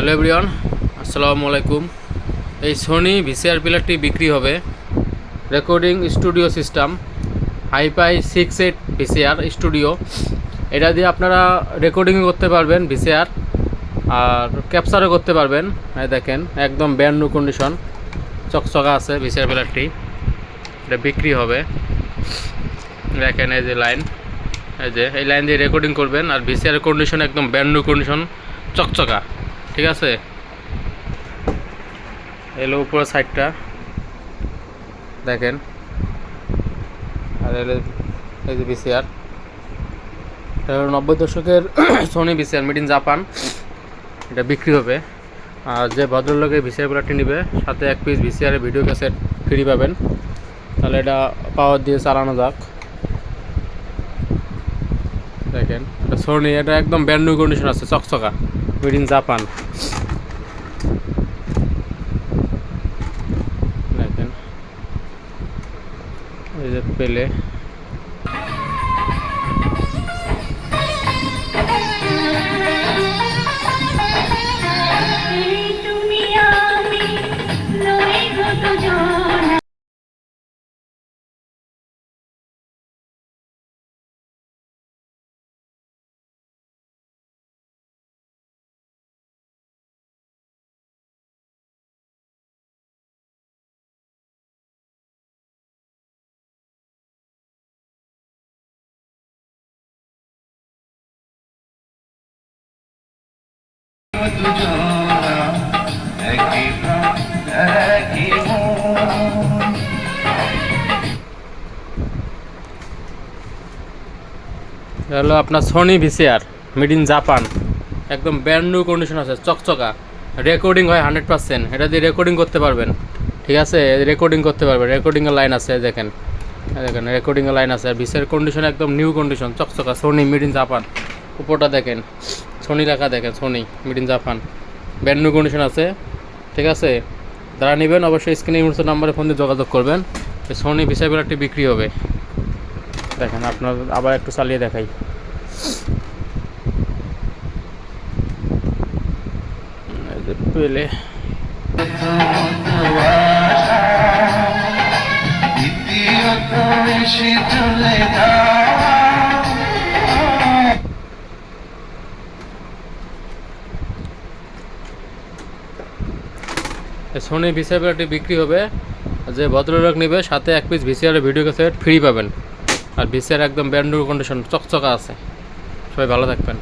Hello everyone, আসসালামু আলাইকুম। এই সোনি ভিসিআর পিলারটি বিক্রি হবে। Recording studio system hifi six eight VCR studio এটা দিয়ে আপনারা রেকর্ডিংও করতে পারবেন ভিসিআর আর ক্যাপচারও করতে পারবেন। এই দেখেন, একদম ব্যান্ড কন্ডিশন চকচকা আছে ভিসিআর পিলারটি এটা বিক্রি হবে। দেখেন, এই যে লাইন এই যে, এই লাইন দিয়ে রেকর্ডিং করবেন, আর ভিসিআর কন্ডিশন একদম ব্যান্ড কন্ডিশন চকচকা। ঠিক আছে? এলো উপরের সাইডটা দেখেন। আর এলো এই যে ভিসিআর এটা নব্বই দশকের Sony VCR made in Japan এটা বিক্রি হবে। আর যে ভদ্রলোকে ভিসিআর প্লাটটি নেবে, সাথে এক piece VCR video cassette free পাবেন। তাহলে এটা পাওয়ার দিয়ে চালানো যাক। দেখেন, এটা সোনি এটা একদম ব্যান্ড নিউ কন্ডিশন আছে, চকচকা। মেড ইন জাপান দেখেন এই যে পেলে তুমি আমি হলো আপনার Sony VCR made in Japan একদম ব্র্যান্ড নিউ কন্ডিশন আছে, চকচকা। রেকর্ডিং হয় হান্ড্রেড পার্সেন্ট এটা দিয়ে রেকর্ডিং করতে পারবেন। ঠিক আছে? রেকর্ডিং করতে পারবেন। রেকর্ডিংয়ের লাইন আছে দেখেন। দেখেন রেকর্ডিংয়ের লাইন আছে। আর ভিসিআর কন্ডিশন একদম নিউ কন্ডিশন চকচকা। সোনি মেড ইন জাপান উপরটা দেখেন। সোনি লেখা দেখেন, Sony made in Japan brand new condition আছে, ঠিক আছে? তারা নেবেন অবশ্যই স্ক্রিনে ইমোশন নাম্বারে ফোন দিয়ে যোগাযোগ করবেন। সোনি ভিসিআর একটি বিক্রি হবে। দেখেন, আপনার আবার একটু চালিয়ে দেখাই। পেলে। সোনি ভিসিআরটি বিক্রি হবে, যে ভদ্রলোক নেবে, সাথে এক piece VCR video cassette free পাবেন। আর ভিসিআর একদম ব্যান্ডুর কন্ডিশন চকচকা আছে। সবাই ভালো থাকবেন।